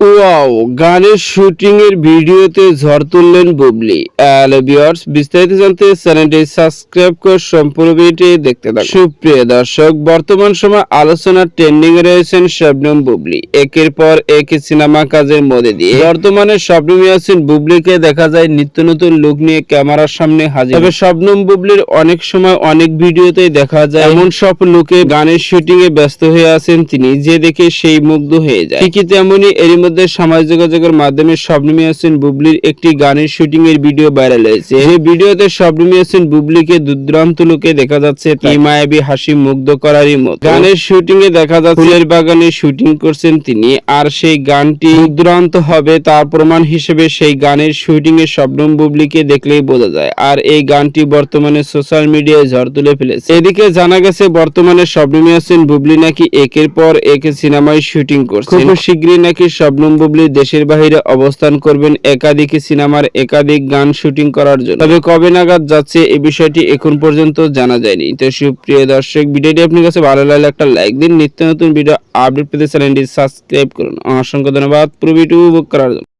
Wow গানের shooting ভিডিওতে ঝড় তুললেন বুবলি। হ্যালো বিস্তারিত জানতে চ্যানেলটি সাবস্ক্রাইব করে সম্পূর্ণ ভিডিওটি দেখতে থাকুন। সুপ্রিয় দর্শক, বর্তমান সময় আলোচনা ট্রেন্ডিং এ রয়েছেন শবনম বুবলি। একের পর এক সিনেমা কাজের মধ্যে দিয়ে। বর্তমানে বুবলিকে দেখা যায় নিত্য নতুন লুক নিয়ে ক্যামেরার সামনে হাজির। তবে শবনম বুবলির অনেক সময় অনেক ভিডিওতেই দেখা যায় এমন সব লুকে গানের শুটিং এ ব্যস্ত হয়ে আছেন তিনি, যে দেখে সেই মুগ্ধ হয়ে যায়। ঠিকই তেমনি এরই মধ্যে সামাজিক যোগাযোগের মাধ্যমে শবনম ইয়াসিন বুবলির একটি গানের শুটিং এর ভিডিও ভাইরাল হয়েছে। এই ভিডিওতে শবনম ইয়াসিন বুবলিকে দুর্দান্ত লুকে দেখা যাচ্ছে তার মায়াবী হাসি মুগ্ধ করারই মতো। গানের শুটিং এ দেখা যাচ্ছে ফুলের বাগানে শুটিং করছেন তিনি। আর সেই গানটি দুর্দান্ত হবে তার প্রমাণ হিসেবে সেই গানের শুটিং এ শবনম বুবলিকে দেখলেই বোঝা যায়। আর এই গানটি বর্তমানে সোশ্যাল মিডিয়ায় ঝড় তুলে ফেলেছে। এদিকে জানা গেছে বর্তমানে শবনম ইয়াসিন বুবলি নাকি একের পর এক সিনেমায় শুটিং করছে খুব শীঘ্রই নাকি শবনম বুবলি দেশের বাহিরে অবস্থান করবেন একাধিক সিনেমার একাধিক গান শুটিং করার জন্য। তবে কবে নাগাদ যাচ্ছে এই বিষয়টি এখন পর্যন্ত জানা যায়নি। তো সুপ্রিয় দর্শক, ভিডিওটি আপনার কাছে ভালো লাগলে একটা লাইক দিন। নিত্য নতুন ভিডিও আপডেট পেতে চ্যানেলটি সাবস্ক্রাইব করুন। অসংখ্য ধন্যবাদ। পুরো ভিডিও উপভোগ করার জন্য।